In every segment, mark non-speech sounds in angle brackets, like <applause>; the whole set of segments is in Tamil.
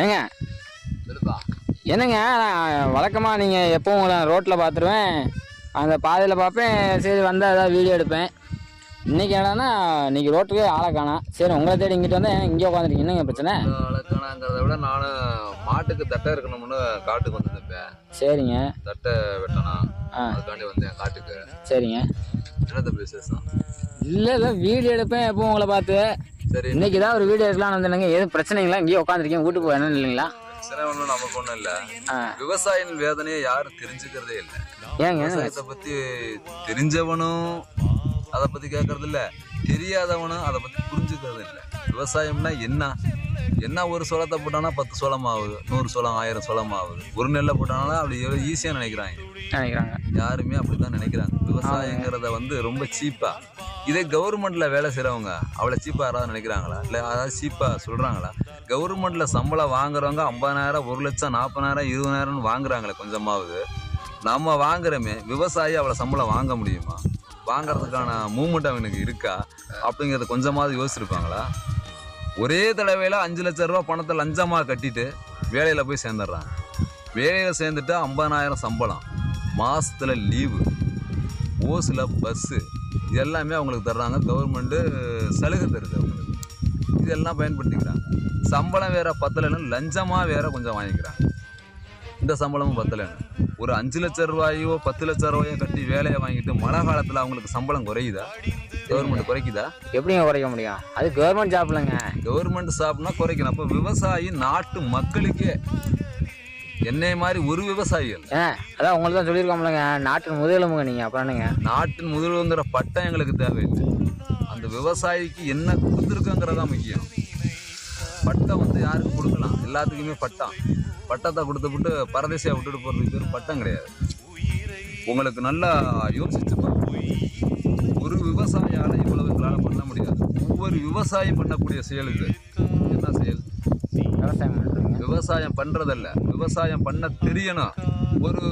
ஏங்க? என்னங்க நான் வழக்கமாக நீங்கள் எப்பவும் உங்களை ரோட்டில் பார்த்துருவேன் அந்த பாதையில் பார்ப்பேன் சரி வந்தால் ஏதாவது வீடியோ எடுப்பேன். இன்றைக்கி என்னன்னா இன்றைக்கி ரோட்டுக்கு ஆளை காணோம். சரி உங்களை தேடி இங்கிட்டு வந்தேன். இங்கே உட்காந்துருக்கீங்க என்னங்க பிரச்சனை? வளர்க்கணுங்கிறத விட நானும் மாட்டுக்கு தட்டை இருக்கணும்னு காட்டுக்கு வந்திருந்தேன் சரிங்க. தட்டை வெட்டணும். அதுக்காண்டி வந்தேன் காட்டுக்கு. சரிங்க. என்ன தம்பி விசேஷம்? இல்லை இல்லை வீடியோ எடுப்பேன் எப்பவும் உங்களை பார்த்து. சரி இன்னைக்கு தான் ஒரு வீடியோ எடுக்கலாம்னு வந்தேனுங்க எதுவும் பிரச்சனைங்களா? இங்கேயே உட்காந்துருக்கீங்க வீட்டுக்கு போய் இல்லைங்களா? பிரச்சனை ஒன்றும் நமக்கு ஒன்றும் இல்லை. ஆ. விவசாயியின் வேதனையை யாரும் தெரிஞ்சுக்கிறதே இல்லை. ஏங்க? விவசாயத்தை பத்தி தெரிஞ்சவனும் அதை பத்தி கேட்கறது இல்ல தெரியாதவனும் அதை பத்தி புரிஞ்சுக்கிறது இல்ல விவசாயம்னா என்ன? என்ன ஒரு சோளத்தை போட்டானா பத்து சோளம் ஆகுது நூறு சோளம் ஆயிரம் சோளம் ஆகுது. ஒரு நெல்லை போட்டானா அப்படி எவ்வளோ ஈஸியா நினைக்கிறாங்க. நினைக்கிறாங்க. யாருமே அப்படித்தான் நினைக்கிறாங்க. விவசாயங்கிறத வந்து ரொம்ப சீப்பா இதே கவர்மெண்ட்ல வேலை செய்றவங்க அவ்வளோ சீப்பா யாராவது நினைக்கிறாங்களா? இல்லை அதாவது சீப்பா சொல்றாங்களா? கவர்மெண்ட்ல சம்பளம் வாங்குறவங்க ஐம்பதாயிரம் ஒரு லட்சம் நாற்பதாயிரம் இருபதாயிரம்னு வாங்குறாங்களே கொஞ்சமாவது. நம்ம வாங்குறோமே விவசாயி அவ்வளோ சம்பளம் வாங்க முடியுமா? வாங்குறதுக்கான மூமெண்ட் அவனுக்கு இருக்கா? அப்படிங்கிறத கொஞ்சமாவது யோசிச்சிருப்பாங்களா? ஒரே தடவையில் அஞ்சு லட்ச ரூபா பணத்தை லஞ்சமாக கட்டிட்டு வேலையில் போய் சேர்ந்துடுறாங்க. வேலையில் சேர்ந்துட்டு ஐம்பதாயிரம் சம்பளம். மாதத்தில் லீவு. ஓசில் பஸ்ஸு இது எல்லாமே அவங்களுக்கு தர்றாங்க. கவர்மெண்ட்டு சலுகை தருது அவங்களுக்கு. இதெல்லாம் பயன்படுத்திக்கிறாங்க. சம்பளம் வேற பத்தலைன்னு லஞ்சமாக வேற கொஞ்சம் வாங்கிக்கிறாங்க. இந்த சம்பளமும் பத்தலைன்னு. ஒரு அஞ்சு லட்ச ரூபாயோ பத்து லட்ச ரூபாயோ கட்டி வேலையை வாங்கிட்டு மழை காலத்தில் அவங்களுக்கு சம்பளம் குறையுதா? கவர்மெண்ட் குறைக்குதா? எப்படிங்க குறைக்க முடியும்? அது கவர்மெண்ட் ஜாப் இல்லைங்க. கவர்மெண்ட் சாப்பிட்னா குறைக்கணும். அப்போ விவசாயி நாட்டு மக்களுக்கே என்னை மாதிரி ஒரு விவசாயிகள் ஏ அதான் உங்களுக்கு தான் சொல்லியிருக்கோம்லங்க. நாட்டின் முதலமுங்க நீங்கள் அப்புறம் என்னங்க? நாட்டின் முதல்வங்கிற பட்டம் எங்களுக்கு தேவையில்லை. அந்த விவசாயிக்கு என்ன கொடுத்துருக்கங்கிறதா முக்கியம். பட்டம் வந்து யாருக்கு கொடுக்கலாம்? எல்லாத்துக்குமே பட்டம். பட்டத்தை கொடுத்துவிட்டு பரதேசியாக விட்டுட்டு போகிறதுக்கு பேர் பட்டம் கிடையாது. உங்களுக்கு நல்லா யோசிச்சு பாருங்க. ஒரு விவசாயியால இவ்வளவு எங்களால் பண்ண முடியாது. ஒவ்வொரு விவசாயம் பண்ணக்கூடிய செயல் இது. என்ன செயல்? விவசாயம் விவசாயம் பண்றதல்ல. விவசாயம் பண்ண தெரியணும். ஒரு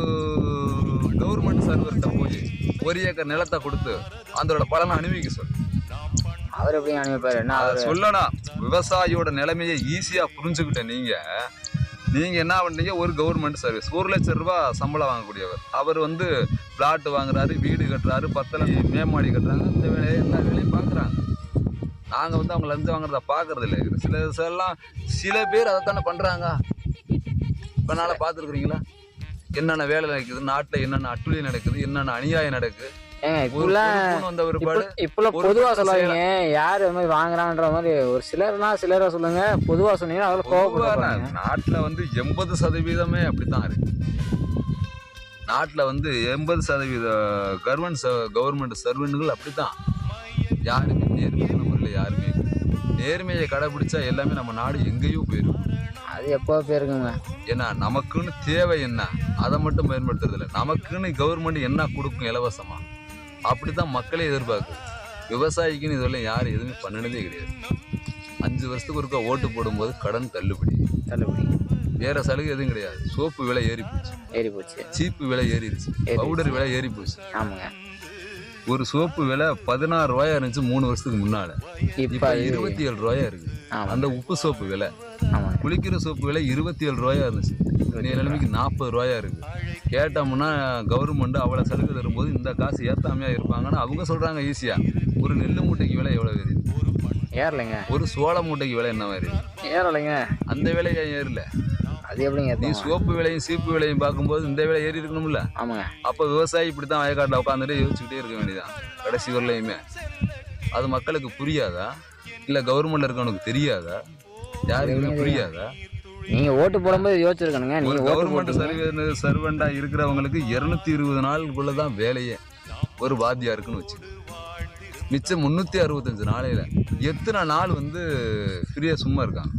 கவர்மெண்ட் சர்வர்கிட்ட போய் ஒரு ஏக்கர் நிலத்தை கொடுத்து அதோட பலனை அனுபவிக்க சொல்லு. அவர் எப்படி அனுப்பிப்பார் என்ன சொல்லணும். விவசாயியோட நிலைமையை ஈஸியா புரிஞ்சுக்கிட்ட நீங்க நீங்க என்ன பண்றீங்க ஒரு கவர்மெண்ட் சர்வீஸ் ஒரு லட்சம் ரூபாய் சம்பளம் வாங்கக்கூடியவர். அவர் வந்து பிளாட் வாங்குறாரு வீடு கட்டுறாரு பத்தலை மேமாடி கட்டுறாங்க. இந்த வேலையை எல்லா வேலையும் பார்க்குறாங்க. நாங்கள் வந்து அவங்க லஞ்சம் வாங்குறத பார்க்கறது இல்லை. சில சிலலாம் சில பேர் அதைத்தானே பண்ணுறாங்க இப்போ நாளை பார்த்துருக்குறீங்களா? என்னென்ன வேலை நடக்குது? நாட்டில் என்னென்ன அட்டுழியம் நடக்குது? என்னென்ன அநியாயம் நடக்குது? இப்பெல்லாம் பக்கம் சொல்லாதீங்க யார் மாதிரி வாங்குறான்ற மாதிரி ஒரு சிலர்னா சிலரை சொல்லுங்க. பொதுவாக சொன்னீங்கன்னா அதில் கோவப்படுறாங்க பொதுவா நாட்டுல வந்து எண்பது சதவீதமே அப்படித்தான் இருக்கு. நாட்டுல வந்து எண்பது சதவீத கவர்மெண்ட் கவர்மெண்ட் சர்வெண்ட்கள் அப்படித்தான். யாருமே நேர்மையான முறையில் யாருமே. நேர்மையை கடைபிடிச்சா எல்லாமே நம்ம நாடு எங்கேயோ போயிடும் அது எப்போ போயிருக்குங்க? ஏன்னா நமக்குன்னு தேவை என்ன? அதை மட்டும் பயன்படுத்துறது இல்லை. நமக்குன்னு கவர்மெண்ட் என்ன கொடுக்கும் இலவசமா? அப்படித்தான் மக்களே எதிர்பார்க்குது. விவசாயிக்குன்னு இதுவரை யாரும் எதுவுமே பண்ணினதே கிடையாது. அஞ்சு வருஷத்துக்கு ஒருக்கா ஓட்டு போடும்போது கடன் தள்ளுபடி. தள்ளுபடி. வேற சலுகை எதுவும் கிடையாது. சோப்பு விலை ஏறி போச்சு. ஏறி போச்சு. சீப்பு விலை ஏறிடுச்சு. பவுடர் விலை ஏறி போச்சு. ஆமாங்க. ஒரு சோப்பு விலை பதினாறு ரூபாயா இருந்துச்சு மூணு வருஷத்துக்கு முன்னால. இப்போ இருபத்தி ஏழு ரூபாயா இருக்கு. அந்த உப்பு சோப்பு விலை. குளிக்கிற சோப்பு விலை இருபத்தி ஏழு ரூபாயா இருந்துச்சு. இன்னைய நிலைமைக்கு நாற்பது ரூபாயா இருக்கு. கேட்டோம்னா கவர்மெண்ட் அவ்வளோ சலுகை தரும்போது இந்த காசு ஏத்தாமையா இருப்பாங்கன்னு அவங்க சொல்றாங்க ஈஸியா ஒரு நெல் மூட்டைக்கு விலை எவ்வளவு ஏறிது? ஏறலைங்க. ஒரு சோள மூட்டைக்கு விலை என்ன ஏறிது ஏறலைங்க. அந்த விலை ஏன் ஏறல? அது எப்படிங்க நீ சோப்பு விலையும் சீப்பு விலையும் பார்க்கும்போது இந்த விலை ஏறி இருக்கணும்ல? ஆமாங்க. அப்போ விவசாயி இப்படி தான் வயக்காட்டில் உட்காந்துட்டு யோசிச்சுக்கிட்டே இருக்க வேண்டியதான் கடைசி வரலையுமே. அது மக்களுக்கு புரியாதா? இல்லை கவர்மெண்ட்ல இருக்கவனுக்கு தெரியாதா? யாருக்குமே புரியாதா? நீங்கள் ஓட்டு போடும்போது யோசிச்சிருக்கணுங்க. ஓட்டு கவர்மெண்ட் சர்வீ சர்வெண்டா இருக்கிறவங்களுக்கு இருநூத்தி இருபது நாளுக்குள்ள தான் வேலையே. ஒரு வாத்தியாருக்குன்னு வச்சு மிச்சம் முந்நூற்றி அறுபத்தஞ்சு நாளையில எத்தனை நாள் வந்து ஃப்ரீயாக சும்மா இருக்காங்க?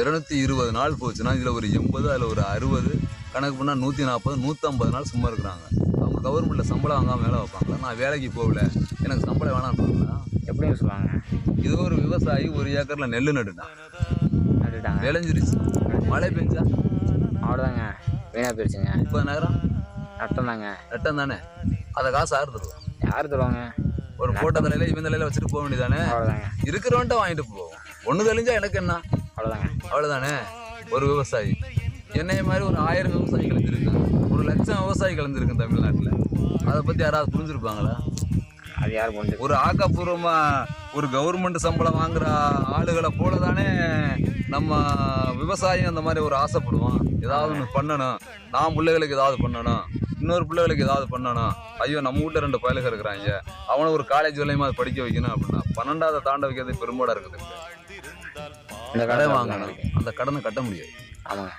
இருநூத்தி இருபது நாள் போச்சுன்னா இதில் ஒரு எண்பது அதில் ஒரு அறுபது கணக்கு பண்ணால் நூற்றி நாற்பது நூற்றம்பது நாள் சும்மா இருக்கிறாங்க. அவங்க கவர்மெண்ட்டில் சம்பளம் வாங்காமல் வேலை வைப்பாங்களா? நான் வேலைக்கு போகல. எனக்கு சம்பளம் வேணான்றாங்களா எப்படின்னு சொல்லுவாங்க? இது ஒரு விவசாயி ஒரு ஏக்கரில் நெல் நட்டுட்டான் நட்டுட்டாங்க விளைஞ்சிருச்சு. மழை பெஞ்சா? அவ்வளோதாங்க வீணாக போயிடுச்சுங்க. முப்பதாயிரம் நட்டம் தாங்க நட்டம் தானே அதை காசு யார் தருவோம் யார் தருவாங்க? ஒரு போட்ட தலையில இவன் தலையில வச்சுட்டு போக வேண்டியதானே இருக்கிறவன்ட்ட வாங்கிட்டு போவோம் ஒண்ணு தெளிஞ்சா எனக்கு என்ன? அவ்வளோதாங்க அவ்வளோதானே ஒரு விவசாயி. என்னைய மாதிரி ஒரு ஆயிரம் விவசாயி கலந்துருக்காங்க ஒரு லட்சம் விவசாயி கலந்துருக்கு தமிழ்நாட்டில். அதை பற்றி யாராவது புரிஞ்சிருப்பாங்களா? அது யார் புரிஞ்சு ஒரு ஆக்கப்பூர்வமா ஒரு கவர்மெண்ட் சம்பளம் வாங்குற ஆளுகளை போல தானே நம்ம விவசாயம் அந்த மாதிரி ஒரு ஆசைப்படுவோம். ஏதாவது ஒன்று பண்ணணும். நான் பிள்ளைகளுக்கு ஏதாவது பண்ணணும். இன்னொரு பிள்ளைகளுக்கு ஏதாவது பண்ணணும். ஐயோ நம்ம வீட்டில் ரெண்டு பயலுக இருக்கிறாங்க. அவனை ஒரு காலேஜ் வரையுமா அதை படிக்க வைக்கணும் அப்படின்னா பன்னெண்டாவது தாண்ட வைக்கிறது பெரும்பாடாக இருக்குது. இந்த கடை கடை வாங்கணும். அந்த கடனை கட்ட முடியாது. ஆமாங்க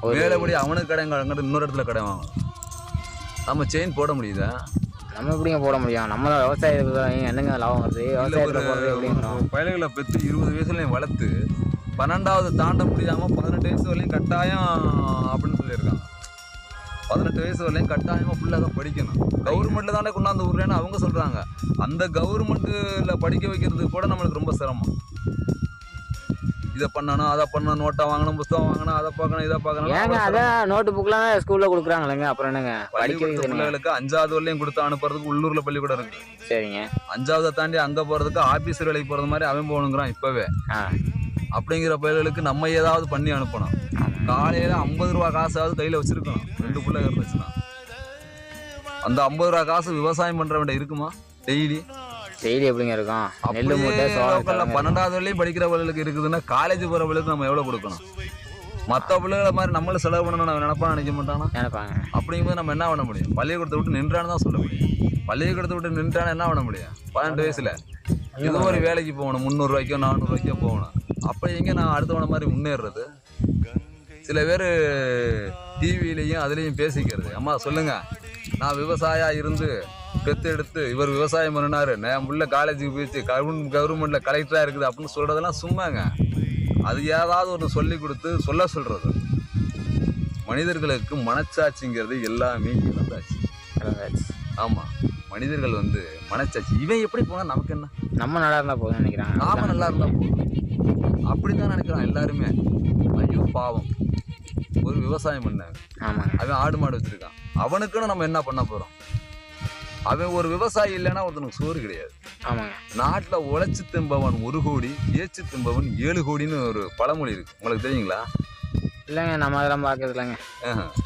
ஒரு வேலைப்படி அவனுக்கு கடை கங்கிட்டு இன்னொரு இடத்துல கடை வாங்கணும். நம்ம செயின் போட முடியுதா? நம்ம எப்படிங்க போட முடியும்? நம்ம விவசாயத்துக்கு என்னங்க லாபம் வருது? விவசாயத்தில் போகிறது எப்படிங்க ஒரு பயல்களை பெற்று இருபது வயசுலையும் வளர்த்து பன்னெண்டாவது தாண்ட முடியாம பதினெட்டு வயசு வரையும் கட்டாயம் அப்படின்னு சொல்லியிருக்காங்க. பதினெட்டு வயசு வரையும் கட்டாயமா ஃபுல்லாக படிக்கணும். கவர்மெண்ட்ல தானே கொண்டாந்து விடுறேன்னு அவங்க சொல்றாங்க. அந்த கவர்மெண்ட்ல படிக்க வைக்கிறதுக்கு கூட நம்மளுக்கு ரொம்ப சிரமம். இதை பண்ணணும் அதை பண்ணணும் நோட்டா வாங்கணும் புஸ்தகம் வாங்கணும் அதை பார்க்கணும் இதை பார்க்கணும். ஏங்க அதான் நோட்டு புக்லாம் ஸ்கூலில் கொடுக்குறாங்களேங்க அப்புறம் என்னங்க? படிக்க பள்ளிக்கூடத்து வைக்கிறீங்க. பிள்ளைகளுக்கு அஞ்சாவது வரலையும் கொடுத்து அனுப்புறதுக்கு உள்ளூர்ல பள்ளிக்கூடம் இருக்கு. சரிங்க. அஞ்சாவதை தாண்டி அங்க போறதுக்கு ஆபீசர் வேலைக்கு போறது மாதிரி அவன் போகணுங்கிறான் இப்பவே. அப்படிங்கிற பயல்களுக்கு நம்ம ஏதாவது பண்ணி அனுப்பணும். காலையில ஐம்பது ரூபா காசாவது கையில வச்சிருக்கணும். ரெண்டு பிள்ளை இருந்துச்சுன்னா அந்த ஐம்பது ரூபா காசு விவசாயம் பண்றவன்ட இருக்குமா? டெய்லி. டெய்லி எப்படிங்க இருக்கும்? நெல் மூட்டை பன்னெண்டாவது வரையும் படிக்கிறவர்களுக்கு இருக்குதுன்னா காலேஜ் போறவர்களுக்கு நம்ம எவ்வளவு கொடுக்கணும்? மற்ற பிள்ளைகளை மாதிரி நம்மள செலவு பண்ணணும் நம்ம நினைப்பான்னு நினைக்க மாட்டானா? நினைப்பாங்க. அப்படிங்கும்போது நம்ம என்ன பண்ண முடியும்? பள்ளிக்கூடத்தை விட்டு நின்றான்னு தான் சொல்ல முடியும். பள்ளிக்கூடத்தை விட்டு நின்றான்னு என்ன பண்ண முடியும்? பன்னெண்டு வயசுல. ஏதோ ஒரு வேலைக்கு போகணும். முந்நூறுரூவாய்க்கோ நானூறுரூவாய்க்கோ போகணும். அப்போ எங்கே நான் அடுத்தவன மாதிரி முன்னேறுறது சில பேர் டிவிலையும் அதுலேயும் பேசிக்கிறது. அம்மா சொல்லுங்க. நான் விவசாயா இருந்து பெத்து எடுத்து இவர் விவசாயம் பண்ணினாரு. நான் உள்ள காலேஜுக்கு போயிடுச்சு. கவர்மெண்ட் கவர்மெண்ட்ல கலெக்டராக இருக்குது அப்படின்னு சொல்றதெல்லாம் சும்மாங்க. அது ஏதாவது ஒன்று சொல்லி கொடுத்து சொல்ல சொல்றது. மனிதர்களுக்கு மனச்சாட்சிங்கிறது எல்லாமே இழந்தாச்சு. கிழங்காச்சு. ஆமா. மனிதர்கள் வந்து மனச்சாட்சி. இவன் எப்படி போனா நமக்கு என்ன? நம்ம நல்லா இருந்தால் போதும்னு நினைக்கிறாங்க. நாம நல்லா இருந்தா போதும். அப்படிதான் நினைக்கிறான் எல்லாருமே. ஐயோ பாவம். ஒரு விவசாயம் ஆமாங்க. அவன் ஆடு மாடு வச்சிருக்கான். அவனுக்குன்னு நம்ம என்ன பண்ண போறோம்? அவன் ஒரு விவசாயி இல்லைன்னா ஒருத்தனுக்கு சோறு கிடையாது. ஆமாங்க. நாட்டில் உழைச்சி திம்பவன் ஒரு கோடி ஏச்சு திம்பவன் ஏழு கோடின்னு ஒரு பழமொழி இருக்கு. உங்களுக்கு தெரியுங்களா? இல்லைங்க நம்ம அதெல்லாம் பார்க்கறது இல்லைங்க.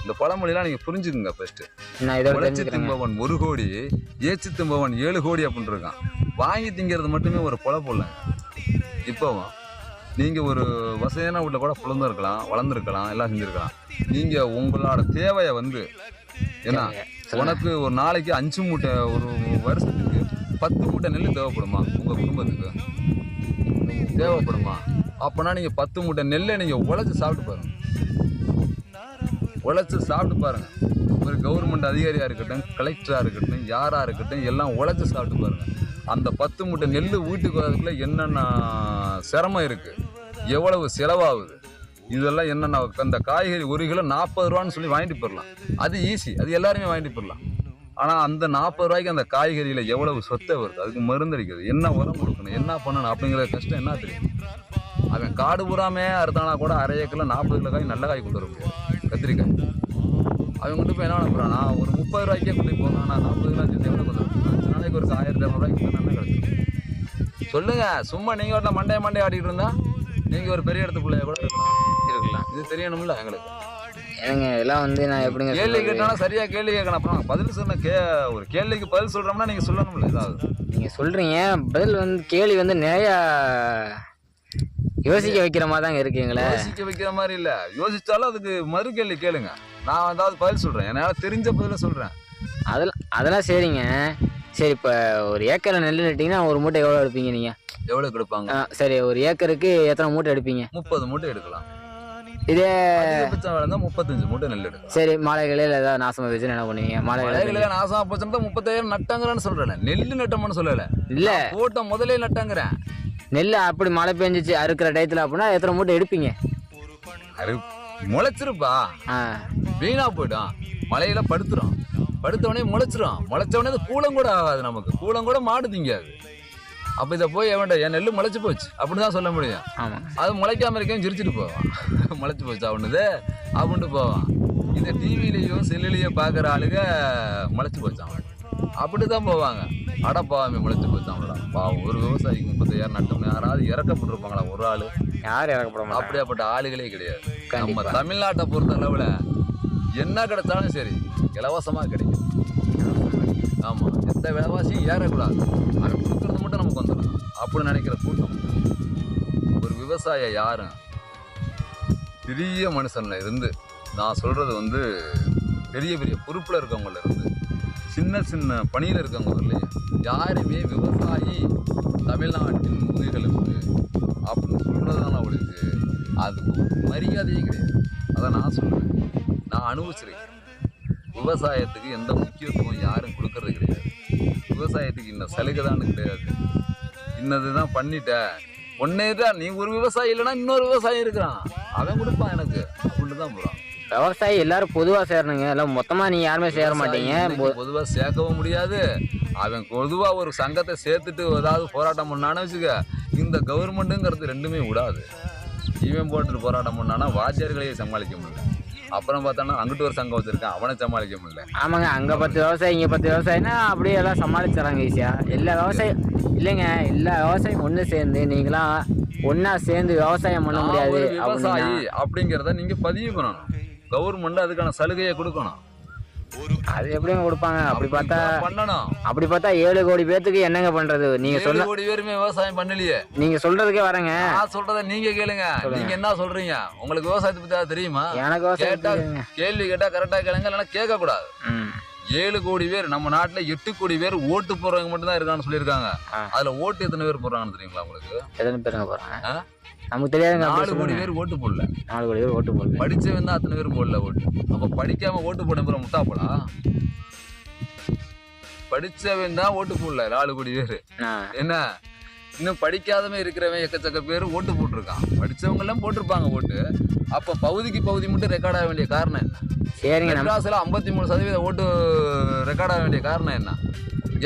இந்த பழமொழிலாம் நீங்க புரிஞ்சுக்குங்க ஃபர்ஸ்ட் நான் இதோட உழைச்சி திம்பவன் ஒரு கோடி ஏச்சு திம்பவன் ஏழு கோடி அப்படின்னு இருக்கான். வாங்கி திங்கிறது மட்டுமே ஒரு பொழப்பு இல்லைங்க இப்போவும் நீங்கள் ஒரு வசதியான வீட்டில் கூட பிறந்திருக்கலாம் வளர்ந்துருக்கலாம் எல்லாம் செஞ்சுருக்கலாம். நீங்கள் உங்களோட தேவையை வந்து என்ன? சொல்லுங்க. உனக்கு ஒரு நாளைக்கு அஞ்சு மூட்டை ஒரு வருஷத்துக்கு பத்து மூட்டை நெல் தேவைப்படுமா? உங்கள் குடும்பத்துக்கு. தேவைப்படுமா? அப்போனா நீங்கள் பத்து மூட்டை நெல்லை நீங்கள் உழைச்சி சாப்பிட்டு பாருங்க. உழைச்சி சாப்பிட்டு பாருங்க. ஒரு கவர்மெண்ட் அதிகாரியாக இருக்கட்டும் கலெக்டராக இருக்கட்டும் யாராக இருக்கட்டும் எல்லாம் உழைச்சி சாப்பிட்டு பாருங்க. அந்த பத்து மூட்டை நெல் வீட்டுக்கு வரதுக்குள்ள என்னென்ன சிரமம் இருக்கு? எவ்வளவு செலவாகுது? இதெல்லாம் என்னென்ன அந்த காய்கறி ஒரு கிலோ நாற்பது ரூபான்னு சொல்லி வாங்கிட்டு போயிடலாம் அது ஈஸி அது எல்லாருமே வாங்கிட்டு போயிடலாம் ஆனால் அந்த நாற்பது ரூபாய்க்கு அந்த காய்கறியில் எவ்வளவு சொத்தை வருது? அதுக்கு மருந்து அடிக்கிறது. என்ன உரம் கொடுக்கணும்? என்ன பண்ணணும்? அப்படிங்கிற கஷ்டம் என்ன தெரியும்? அவன் காடு பூராமே அறுத்தானா கூட அரை ஏக்கரில் நாற்பது கிலோ காய் நல்ல காய் கொண்டு வர முடியாது. கத்திரிக்காய். அவன் கொண்டு போய் என்ன பண்ணுறான்னா ஒரு முப்பது ரூபாய்க்கே கொண்டு போய் நான் நாற்பது கிலோ செஞ்சு எவ்வளோ கொண்டு வரேன் அஞ்சு நாளைக்கு ஒரு ஆயிரத்தி இரநூறுவாய்க்கு நல்லா கிடைக்கும். சொல்லுங்கள் சும்மா நீங்கள் வீட்டில் மண்டைய மண்டைய ஆடிக்கிட்டு இருந்தால் நீங்கள் ஒரு பெரிய இடத்து கூட இருக்கலாம் இது தெரியணும்ல? எங்களுக்கு ஏங்க இதெல்லாம் வந்து நான் எப்படிங்க கேள்வி? கேட்டாலும் சரியா கேள்வி கேட்கணும். அப்புறம் பதில் சொன்ன கே ஒரு கேள்விக்கு பதில் சொல்றோம்னா நீங்க சொல்லணும்ல ஏதாவது நீங்க சொல்றீங்க. பதில் வந்து கேள்வி வந்து நிறைய யோசிக்க வைக்கிற மாதிரி தாங்க இருக்குங்களே யோசிக்க வைக்கிற மாதிரி இல்ல. யோசிச்சாலும் அதுக்கு மறு கேள்வி கேளுங்க. நான் ஏதாவது பதில் சொல்றேன். என்னால தெரிஞ்ச பதில சொல்றேன். அதெல்லாம் அதெல்லாம் சரிங்க. சரி இப்போ ஒரு ஏக்கரில் நெல் நட்டிங்கன்னா ஒரு மூட்டை எவ்வளோ எடுப்பீங்க நீங்கள் எவ்வளவு கொடுப்பாங்க? சரி ஒரு ஏக்கருக்கு எத்தனை மூட்டை எடுப்பீங்க? முப்பது மூட்டை எடுக்கலாம். இதே வளர்ந்தா முப்பத்தஞ்சு மூட்டை நெல் எடுக்கலாம். சரி மழை கிளையில் ஏதாவது நாசமாக வச்சுன்னு என்ன பண்ணுவீங்க? மழை மழைகள நாசமா போச்சுன்னா முப்பத்தாயிரம் நட்டங்கிறேன்னு சொல்றேன். நெல் நட்டோம்னு சொல்லல. இல்லை. போட்ட முதலே நட்டங்கிறேன். நெல் அப்படி மழை பெஞ்சிச்சு அறுக்கிற டயத்தில் அப்படின்னா எத்தனை மூட்டை எடுப்பீங்க? அது முளைச்சிருப்பா. வீணா போயிடும். மழையில படுத்துரும். படுத்தவொடனே முளைச்சிரும். முளைச்சவொடனே அது கூலம் கூட ஆகாது நமக்கு. கூலம் கூட மாடு திங்காது. அப்ப இதை போய் எவன்டா என் நெல்லு முளைச்சு போச்சு. அப்படிதான் சொல்ல முடியும். ஆமாம் அது முளைக்காம இருக்கேன் சிரிச்சிட்டு போவான். <laughs> முளைச்சு போச்சு அவனுது? அப்படின்ட்டு போவான். இதை டிவிலையோ செல்லுலையோ பார்க்குற ஆளுங்க முளைச்சு போச்சான் அப்படிதான் போவாங்க. அட பாவமே முளைச்சு போச்சாங்களா பாவம் ஒரு விவசாயிக்கு முப்பத்தாயிரம் நட்டோம்னா யாராவது இறக்கப்பட்டிருப்பாங்களா ஒரு ஆள்? யாரும் இறக்கப்பட அப்படியாப்பட்ட ஆளுகளே கிடையாது. நம்ம தமிழ்நாட்டை பொறுத்த அளவுல என்ன கிடைச்சாலும் சரி இலவசமா கிடைக்கும். ஆமா எந்த விலைவாசியும் ஏறக்கூடாது. அவன் கொடுக்கறது மட்டும் அப்படின்னு நினைக்கிற கூட்டம். ஒரு விவசாய யாரும் பெரிய மனுஷன்ல இருந்து நான் சொல்றது வந்து பெரிய பெரிய பொறுப்பில் இருக்கவங்கள இருந்து சின்ன சின்ன பணியில் இருக்கவங்க வரலையும் யாருமே விவசாயி தமிழ்நாட்டின் முதுகெலும்பு அப்படின்னு சொல்றதுனால அவளுக்கு அது மரியாதையே கிடையாது. அதை நான் சொல்லுவேன் நான் அனுபவிச்சிருக்கேன். விவசாயத்துக்கு எந்த முக்கியத்துவம் யாரும் கொடுக்கறது கிடையாது. விவசாயத்துக்கு இன்னும் சலுகை தான் கிடையாது. இன்னது தான் பண்ணிட்ட. ஒன்னே தான் நீ ஒரு விவசாயி இல்லைன்னா இன்னொரு விவசாயி இருக்கிறான். அவன் கொடுப்பான் எனக்கு. அப்படின்னு தான் போகிறான் விவசாயி எல்லாரும் பொதுவா சேரணுங்க. எல்லாம் மொத்தமா நீங்க யாருமே சேர மாட்டீங்க. பொதுவாக சேர்க்கவும் முடியாது. அவன் பொதுவாக ஒரு சங்கத்தை சேர்த்துட்டு ஏதாவது போராட்டம் பண்ணான்னு வச்சுக்க இந்த கவர்மெண்ட்டுங்கிறது ரெண்டுமே விடாது. இவன் போட்டுட்டு போராட்டம் பண்ணானா வாத்தியார்களையே சமாளிக்க முடியல அப்புறம் பார்த்தானா அங்கிட்டு ஒரு சங்கம் வச்சிருக்கான். அவனை சமாளிக்க முடியல. ஆமாங்க அங்க பத்து விவசாயி இங்க பத்து விவசாயினா அப்படியே எல்லாம் சமாளிச்சிடறாங்க ஈஸியா. எல்லா விவசாயம் இல்லைங்க எல்லா விவசாயம் ஒண்ணு சேர்ந்து நீங்களாம் ஒண்ணா சேர்ந்து விவசாயம் பண்ண முடியாது விவசாயி அப்படிங்கிறத நீங்க பதிவு பண்ணணும். கவர்மெண்ட் அதுக்கான சலுகையை கொடுக்கணும். அது எப்படிங்க கொடுப்பாங்க? அப்படி பார்த்தா பண்ணணும். அப்படி பார்த்தா ஏழு கோடி பேத்துக்கு என்னங்க பண்றது? நீங்க சொன்ன கோடி பேருமே விவசாயம் பண்ணலையே. நீங்க சொல்றதுக்கே வரேங்க. நான் சொல்றத நீங்க கேளுங்க. நீங்க என்ன சொல்றீங்க? உங்களுக்கு விவசாயத்தை பத்தி தெரியுமா? எனக்கு கேட்டா. கேள்வி கேட்டா கரெக்டா கேளுங்க இல்லைன்னா கேட்க கூடாது. ஏழு கோடி பேர் நம்ம நாட்டுல எட்டு கோடி பேர் ஓட்டு போறவங்க மட்டும் தான் இருக்கான்னு சொல்லியிருக்காங்க. அதுல ஓட்டு எத்தனை பேர் போடுறாங்கன்னு தெரியுங்களா உங்களுக்கு? எத்தனை பேருங்க போறாங்க? நமக்கு தெரியாதுங்க நாலு கோடி. பேர் ஓட்டு போடல. நாலு கோடி பேர் ஓட்டு போடுது படிச்சவன் தான் அத்தனை பேர் போடல ஓட்டு. அப்ப படிக்காம ஓட்டு போட போற முட்டாப்படா படிச்சவன் தான் ஓட்டு போடல நாலு கோடி பேர். என்ன? இன்னும் படிக்காதவன் இருக்கிறவன் எக்கச்சக்க பேர் ஓட்டு போட்டிருக்கான். படிச்சவங்க எல்லாம் போட்டிருப்பாங்க ஓட்டு. அப்ப பகுதிக்கு பகுதி மட்டும் ரெக்கார்ட் ஆக வேண்டிய காரணம் என்ன? சரிங்க மெட்ராஸ்ல ஐம்பத்தி மூணு சதவீதம் ஓட்டு ரெக்கார்ட் ஆக வேண்டிய காரணம் என்ன?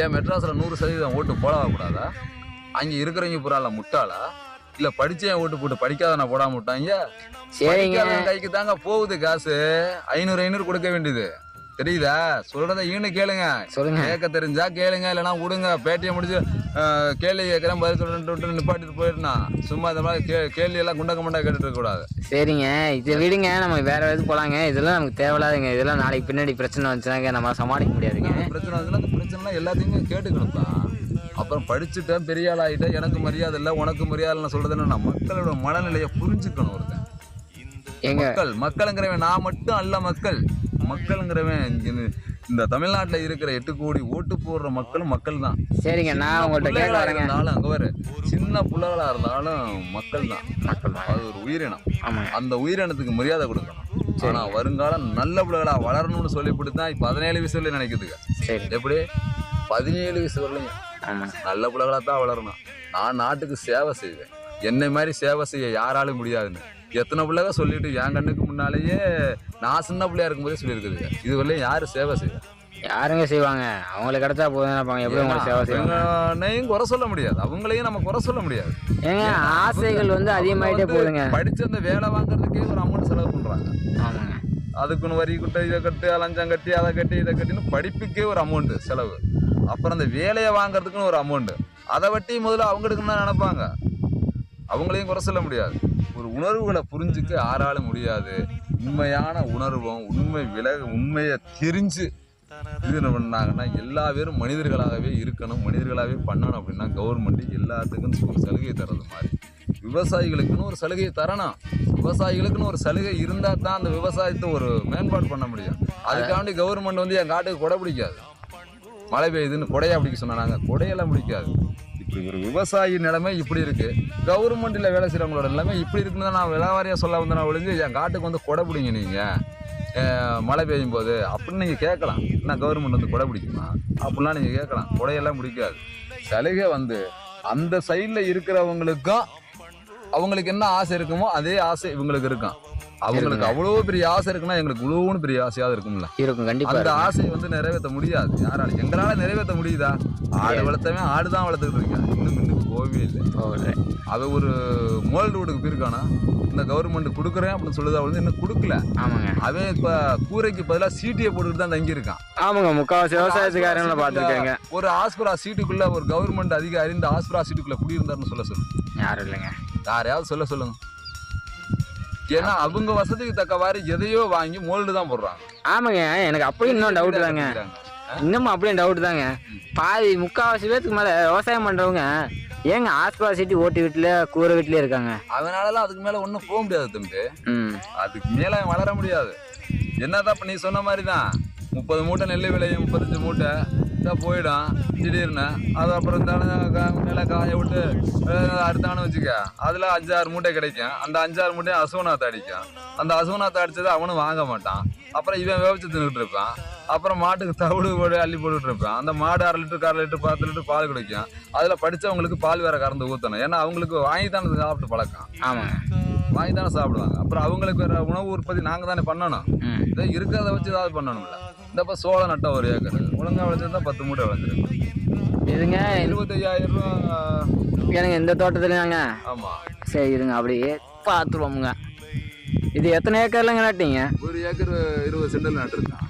ஏன் மெட்ராஸ்ல நூறு சதவீதம் ஓட்டு போடவா கூடாதா? அங்க இருக்கிறவங்க புறால முட்டாளா? இல்ல படிச்சவன் ஓட்டு போட்டு படிக்காதவன போடாம விட்டாங்க. சரிங்க. படிக்காதவன் கைக்கு தாங்க போகுது காசு. ஐநூறு ஐநூறு கொடுக்க வேண்டியது. தெரியுதா? சொல்றத ஈனு கேளுங்க. சொல்லுங்க. கேட்க தெரிஞ்சா கேளுங்க இல்லைன்னா விடுங்க. பேட்டியை முடிச்சு கேள்வி கேட்குறேன் பதில் சொல்லிட்டு நிப்பாட்டிட்டு போயிடணும். சும்மா இந்த மாதிரி கே கேள்வி எல்லாம் குண்டக்க மண்டா கேட்டுட்டு கூடாது சரிங்க. இது விடுங்க நம்ம வேற எது போலாங்க. இதெல்லாம் நமக்கு தேவையில்லாதுங்க. இதெல்லாம் நாளைக்கு பின்னாடி பிரச்சனை வந்துச்சுனாக்க நம்ம சமாளிக்க முடியாதுங்க. பிரச்சனை வந்துச்சுன்னா அந்த பிரச்சனைலாம் எல்லாத்தையுமே கேட்டுக்கணும் அப்புறம் படிச்சுட்டேன் பெரிய ஆள் ஆகிட்டேன் எனக்கு மரியாதை இல்லை உனக்கு மரியாதை இல்லை சொல்றது என்னன்னா மக்களோட மனநிலையை புரிஞ்சுக்கணும் ஒருத்தன். மக்கள் மக்களுங்கிறவன் நான் மட்டும் அல்ல மக்கள். மக்களுங்கிறவன் இந்த தமிழ்நாட்டில் இருக்கிற எட்டு கோடி ஓட்டு போடுற மக்களும் மக்கள் தான் சரிங்க நான் உங்கள்கிட்ட இருந்தாலும் அங்க வர சின்ன பிள்ளைகளா இருந்தாலும் மக்கள் தான் மக்கள் தான். அது ஒரு உயிரினம். அந்த உயிரினத்துக்கு மரியாதை கொடுக்கணும். ஆனா வருங்காலம் நல்ல பிள்ளைகளா வளரணும்னு சொல்லிவிட்டு தான் இப்போ பதினேழு வயசுல நினைக்குதுங்க. சரி. எப்படி? பதினேழு வயசு வரலையும் நல்ல பிள்ளைகளா தான் வளரணும். நான் நாட்டுக்கு சேவை செய்வேன். என்னை மாதிரி சேவை செய்ய யாராலும் முடியாதுன்னு. எத்தனை பிள்ளைக சொல்லிட்டு என் கண்ணுக்கு முன்னாலேயே நான் சின்ன பிள்ளையா இருக்கும்போதே சொல்லியிருக்குதுங்க. இது வரலையும் யாரு சேவை செய்வேன் யாருங்க செய்வாங்க? அவங்களுக்கு கிடைச்சா போதும் நினைப்பாங்க எப்படி உங்களுக்கு சேவை செய்வாங்க? குறை சொல்ல முடியாது. அவங்களையும் நம்ம குறை சொல்ல முடியாது. ஏங்க ஆசைகள் வந்து அதிகமாயிட்டே அவங்க போகுதுங்க. படிச்சு அந்த வேலை வாங்குறதுக்கே ஒரு அமௌண்ட் செலவு பண்றாங்க. ஆமாங்க. அதுக்குன்னு வரி கட்டு இதை கட்டு அலஞ்சம் கட்டி அதை கட்டி இதை கட்டின்னு படிப்புக்கே ஒரு அமௌண்ட் செலவு. அப்புறம் அந்த வேலையை வாங்குறதுக்குன்னு ஒரு அமௌண்ட்டு அதை வட்டி முதல்ல அவங்களுக்கு தான் நினைப்பாங்க. அவங்களையும் குறை சொல்ல முடியாது. ஒரு உணர்வுகளை புரிஞ்சுக்க யாராலும் முடியாது. உண்மையான உணர்வும் உண்மை விலக உண்மையை தெரிஞ்சு இது என்ன பண்ணாங்கன்னா எல்லா பேரும் மனிதர்களாகவே இருக்கணும் மனிதர்களாகவே பண்ணணும் அப்படின்னா கவர்மெண்ட் எல்லாத்துக்கும் ஒரு சலுகை தர்றது மாதிரி. விவசாயிகளுக்குன்னு ஒரு சலுகையை தரணும். விவசாயிகளுக்குன்னு ஒரு சலுகை இருந்தால் தான் அந்த விவசாயத்தை ஒரு மேம்பாடு பண்ண முடியும். அதுக்காண்டி கவர்மெண்ட் வந்து என் காட்டுக்கு கொடை பிடிக்காது. மழை பெய்யுதுன்னு கொடையா பிடிக்க சொன்னாங்க கொடையெல்லாம் பிடிக்காது. இப்படி ஒரு விவசாயி நிலைமை இப்படி இருக்குது கவர்மெண்ட்டில் வேலை செய்கிறவங்களோட நிலைமை இப்படி இருக்குன்னு தான் நான் விலாவாரியாக சொல்ல வந்து நான் ஒழிஞ்சு என் காட்டுக்கு வந்து கொடை பிடிங்க நீங்கள் மழை பெய்யும் போது அப்படின்னு நீங்கள் கேட்கலாம். என்ன கவர்மெண்ட் வந்து கொடை பிடிக்குமா? அப்படிலாம் நீங்கள் கேட்கலாம். கொடையெல்லாம் பிடிக்காது. சலுகை வந்து அந்த சைடில் இருக்கிறவங்களுக்கும் அவங்களுக்கு என்ன ஆசை இருக்குமோ அதே ஆசை இவங்களுக்கு இருக்கும். அவங்களுக்கு அவ்வளோ பெரிய ஆசை இருக்குன்னா எங்களுக்கு இவ்வளோன்னு பெரிய ஆசையாவது இருக்கும்ல. இருக்கும் கண்டிப்பா அந்த. ஆசையை வந்து நிறைவேற்ற முடியாது. யாரால எங்களால நிறைவேற்ற முடியுதா? ஆடு வளர்த்தவன் ஆடு தான் வளர்த்துக்கிட்டு இருக்கான். இன்னும் இன்னும் போகவே இல்லை. அவன் ஒரு மோல் ரோடுக்கு போயிருக்கானா? இந்த கவர்மெண்ட் கொடுக்குறேன் அப்படின்னு சொல்லுது அவள் இன்னும் கொடுக்கல. ஆமாங்க. அவன் இப்ப கூரைக்கு பதிலாக சீட்டியை போட்டுக்கிட்டு தான் தங்கி இருக்கான் ஆமாங்க முக்காவாசி விவசாயத்துக்காரங்களை பார்த்துருக்கேங்க ஒரு ஆஸ்பரா சீட்டுக்குள்ள ஒரு கவர்மெண்ட் அதிகாரி இந்த ஆஸ்பரா சீட்டுக்குள்ள குடியிருந்தாருன்னு சொல்ல சொல்லு. யாரும் இல்லைங்க. யாரையாவது சொல்ல சொல்லுங்க. ஏன்னா அவங்க வசதிக்கு தக்கவாறு எதையோ வாங்கி மோல்டு தான் போடுறாங்க. ஆமாங்க எனக்கு அப்படியும் இன்னும் டவுட் தாங்க. இன்னமும் அப்படியும் டவுட் தாங்க. பாதி முக்கால்வாசி பேத்துக்கு மேலே விவசாயம் பண்ணுறவங்க ஏங்க ஆஸ்பா சிட்டி ஓட்டு வீட்டில் கூரை வீட்டிலே இருக்காங்க? அதனாலலாம் அதுக்கு மேல ஒன்றும் போக முடியாது தம்பி. அதுக்கு மேல வளர முடியாது. என்னதான் இப்ப நீ சொன்ன மாதிரி தான் முப்பது மூட்டை நெல் விளையும் முப்பத்தஞ்சு மூட்டை இதாக போயிடும் திடீர்னு. அது அப்புறம் இந்த நில காய விட்டு அஹ், அறுத்தான்னு வச்சுக்க. அதில் அஞ்சாறு மூட்டை கிடைக்கும். அந்த அஞ்சாறு மூட்டையும் அசுவநாத்தை அடிக்கும். அந்த அசுவநாத்தை அடிச்சதை அவனும் வாங்க மாட்டான். அப்புறம் இவன் விவச்சு தின்னுட்டு இருப்பான். அப்புறம் மாட்டுக்கு தவிடு போட்டு அள்ளி போட்டுட்டு இருப்பான். அந்த மாடு அரை லிட்டர் அரை லிட்டர் பத்து லிட்டர் பால் குடிக்கும். அதில் படிச்சவங்களுக்கு பால் வேற கறந்து ஊற்றணும் ஏன்னா அவங்களுக்கு வாங்கி தானே சாப்பிட்டு பழக்கம். ஆமாங்க. வாங்கி தானே சாப்பிடுவாங்க. அப்புறம் அவங்களுக்கு வேற உணவு உற்பத்தி நாங்கள் தானே பண்ணணும். இதை இருக்கிறத வச்சு ஏதாவது பண்ணணும்ல. இந்த இப்போ சோளம் நட்டா ஒரு ஏக்கர். ஒழுங்கா விளைச்சிருந்தா பத்து மூட்டை விளைஞ்சிருக்கு இதுங்க இருபத்தையாயிரம் ரூபா எனக்கு இந்த தோட்டத்துலயாங்க? ஆமா. சரி இருங்க அப்படியே பார்த்துருவோமுங்க இது எத்தனை ஏக்கர்லங்க நட்டீங்க? ஒரு ஏக்கர் இருபது சென்டில் நட்டுருக்கான்.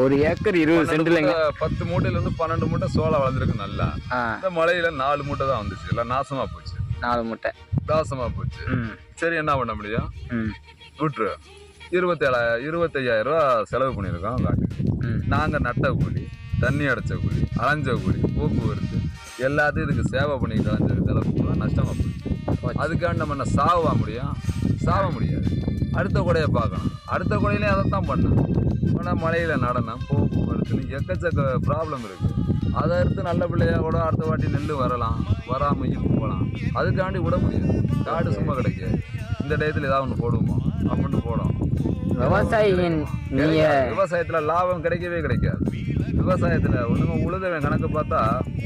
ஒரு ஏக்கர் இருபது சென்ட்லங்க பத்து மூட்டையில இருந்து பன்னெண்டு மூட்டை சோளம் வளர்ந்துருக்கு நல்லா. இந்த மழையில நாலு மூட்டை தான் வந்துச்சு. எல்லாம் நாசமா போச்சு. நாலு முட்டை. நாசமா போச்சு. சரி என்ன பண்ண முடியும்? ம். விட்டுரு. இருபத்தேழாயிரம் இருபத்தையாயிரம் ரூபா செலவு பண்ணியிருக்கோம் காட்டுக்கு ம். நாங்க நட்ட கூலி தண்ணி அடைச்ச கூலி அலைஞ்ச கூலி போக்குவரத்து எல்லாத்தையும் இதுக்கு சேவை பண்ணி கலைஞ்ச செலவு பூரா நஷ்டமா போச்சு. அதுக்காக நம்ம என்ன சாவா முடியும்? சாவ முடியாது. அடுத்த கொடையை பார்க்கணும். அடுத்த கொடையிலையும் அதை தான் பண்ணணும். ஆனால் மழையில் நடனம் போக்குவரத்துன்னு எக்கச்சக்க ப்ராப்ளம் இருக்குது அதை அடுத்து நல்ல பிள்ளையா கூட அடுத்த வாட்டி நெல் வரலாம். வராமையும் போகலாம். அதுக்காண்டி விட முடியாது. காடு சும்மா கிடைக்காது இந்த டயத்தில் ஏதாவது ஒன்று போடுவோமா? அப்படின்னு போடும் விவசாயியின் விவசாயத்துல லாபம் கிடைக்கவே கிடைக்காது. விவசாயத்துல ஒண்ணுமே உழுதவன் கணக்கு பார்த்தா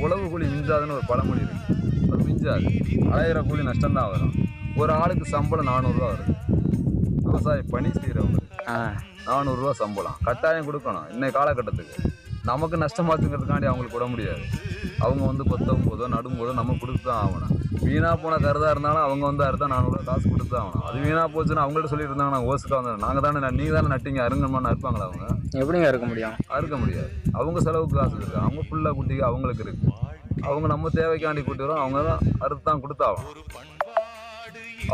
உழவு கூலி மிஞ்சாதுன்னு ஒரு பழமொழி இருக்கு. அது மிஞ்சாது. அலையிற கூலி நஷ்டம் தான் வரும். ஒரு ஆளுக்கு சம்பளம் நானூறுரூவா வருது. விவசாய பணி செய்கிறவங்க நானூறுரூவா சம்பளம். கட்டாயம் கொடுக்கணும். இன்னைய காலகட்டத்துக்கு. நமக்கு நஷ்டமாச்சுங்கிறதுக்காண்டி அவங்களுக்கு விட முடியாது. அவங்க வந்து கொத்தவும் போதோ நடும் போதோ நம்ம கொடுத்து தான் ஆகணும். வீணா போன கருதா இருந்தாலும் அவங்க வந்து அறுத்தா நானூறுரூவா காசு கொடுத்து தான் ஆகணும். அது வீணா போச்சுன்னா அவங்கள்ட்ட சொல்லிட்டு இருந்தாங்க நான் ஓசுக்கா வந்து நாங்கள் தானே நீங்க தானே நட்டிங்க அருங்கம்மா இருப்பாங்களா அவங்க? எப்படிங்க இருக்க முடியும்? அறுக்க முடியாது. அவங்க செலவுக்கு காசு இருக்கு. அவங்க ஃபுல்லாக குட்டிக்கு அவங்களுக்கு இருக்கு. அவங்க நம்ம தேவைக்காண்டி கூட்டி வரோம். அவங்க தான் அறுத்து தான் கொடுத்தாகணும்.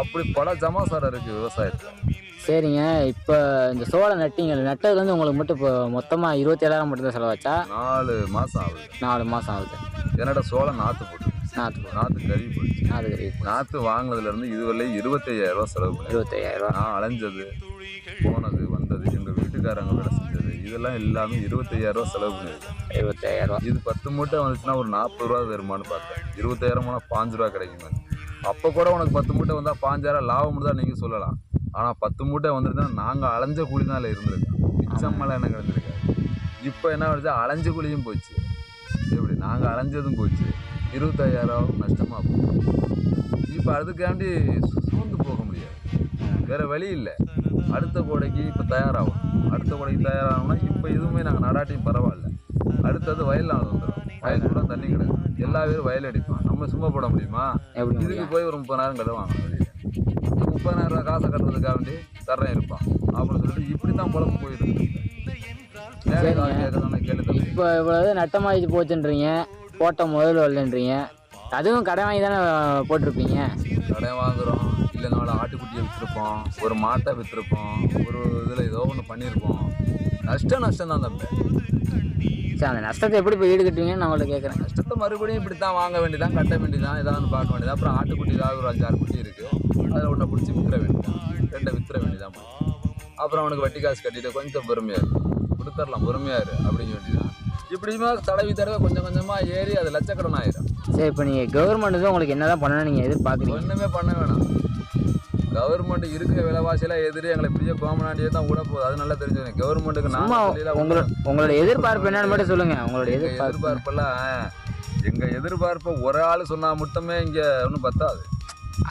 அப்படி பல ஜமாசாரம் இருக்கு விவசாயத்தில். சரிங்க. இப்போ இந்த சோளம் நட்டீங்க நட்டதுல இருந்து உங்களுக்கு மட்டும் இப்போ மொத்தமாக இருபத்தி ஏழாயிரம் மட்டும் தான் செலவாச்சா? நாலு மாசம் ஆகுது. நாலு மாதம் ஆகுது. என்னோட சோளம் நாற்று போட்டு. நாற்று நாற்று கறி போச்சு நாலு கறி நாற்று வாங்கினதுல இருந்து இதுவரையிலும் இருபத்தையாயிரம் ரூபாய் செலவு பண்ணி இருபத்தையாயிரம் ரூபா. நான் அலைஞ்சது போனது வந்தது எங்க வீட்டுக்காரங்க வேலை செஞ்சது இதெல்லாம் எல்லாமே இருபத்தையாயிரம் செலவு பண்ணியிருக்கேன். இருபத்தையாயிரம் ரூபா. இது பத்து மூட்டை வந்துச்சுன்னா ஒரு நாற்பது ரூபா வருமானு பார்த்தேன். இருபத்தாயிரம் போனால் பாஞ்சு ரூபா கிடைக்குமே அப்போ கூட உனக்கு பத்து மூட்டை வந்தால் பாஞ்சாயிரம் லாபம் தான் நீங்கள் சொல்லலாம். ஆனால் பத்து மூட்டை வந்துருந்தா நாங்கள் அலைஞ்ச கூலி தான் இருந்திருக்கோம் மிச்சமெல்லாம் என்ன கிடந்திருக்காது இப்போ என்ன வருது? அலைஞ்ச கூலியும் போச்சு. எப்படி? நாங்கள் அலைஞ்சதும் போச்சு. இருபத்தாயிரம் நஷ்டமாக போச்சு. இப்போ அதுக்காண்டி சூழ்ந்து போக முடியாது. வேற வழி இல்லை. அடுத்த கோடைக்கு இப்போ தயாராகும். அடுத்த கோடைக்கு தயாராகணும்னா இப்போ எதுவுமே நாங்கள் நடாட்டியும் பரவாயில்ல. அடுத்தது வயல் நாள் வந்துடும் வயல் கூட தண்ணி கிடக்கும் எல்லா பேரும் வயல் அடிப்போம் நம்ம சும்மா போட முடியுமா? இதுக்கு போய் ஒரு முப்பதாயிரம் கடை வாங்கணும். முப்பதாயிரம் ரூபாய் காசை கட்டுறதுக்காக வேண்டி தர்றேன் இருப்பான். அப்படின்னு சொல்லிட்டு இப்படி தான் கேட்டு தம்பி. இப்போ இவ்வளவு நட்டமாகி போச்சுன்றீங்க போட்ட முதல் வரலன்றீங்க. அதுவும் கடை வாங்கி தானே போட்டிருப்பீங்க? கடன் வாங்குறோம் இல்லை நாலு ஆட்டுக்குட்டியை விற்றுருப்போம் ஒரு மாட்டை விற்றுருப்போம் ஒரு இதில் ஏதோ ஒன்று பண்ணியிருப்போம். நஷ்டம் நஷ்டம் தான் தம்பி. சரி அந்த நஷ்டத்தை எப்படி இப்போ ஈடு கட்டுவீங்கன்னு நான் உங்களை கேட்குறேன் நஷ்டத்தை மறுபடியும் இப்படி தான் வாங்க வேண்டியதான் கட்ட வேண்டியதான் ஏதாவது பார்க்க வேண்டியதான் அப்புறம் ஆட்டுக்குட்டி ஏதாவது ஒரு அஞ்சாறு குட்டி இருக்குது அதில் ஒன்றை பிடிச்சி வித்துற வேண்டியதான் ரெண்டை வித்துற வேண்டியதான் அப்புறம் அவனுக்கு வட்டி காசு கட்டிட்டு கொஞ்சம் பொறுமையா இரு. கொடுத்துடலாம் பொறுமையா இரு அப்படிங்க வேண்டியதான் இப்படியுமே தடவி தடவை கொஞ்சம் கொஞ்சமாக ஏறி அது லட்சக்கடன் ஆயிரும் சரி இப்போ நீங்கள் கவர்மெண்ட் தான் உங்களுக்கு என்ன தான் பண்ணணும் நீங்கள் எதிர்பார்க்குறீங்க? ஒன்றுமே பண்ண வேணாம். கவர்மெண்ட் இருக்கிற விலைவாசியெல்லாம் எதிரி எங்களை பெரிய கோமநாட்டியே தான் விட போகுது. அது நல்லா தெரிஞ்சது கவர்மெண்ட்டுக்கு நான் உங்களோட உங்களோட எதிர்பார்ப்பு என்னன்னு மட்டும் சொல்லுங்க. உங்களோட எதிர்பார்ப்பெல்லாம் எங்க எதிர்பார்ப்பை ஒரு ஆள் சொன்னா மட்டுமே இங்க ஒன்றும் பத்தாது.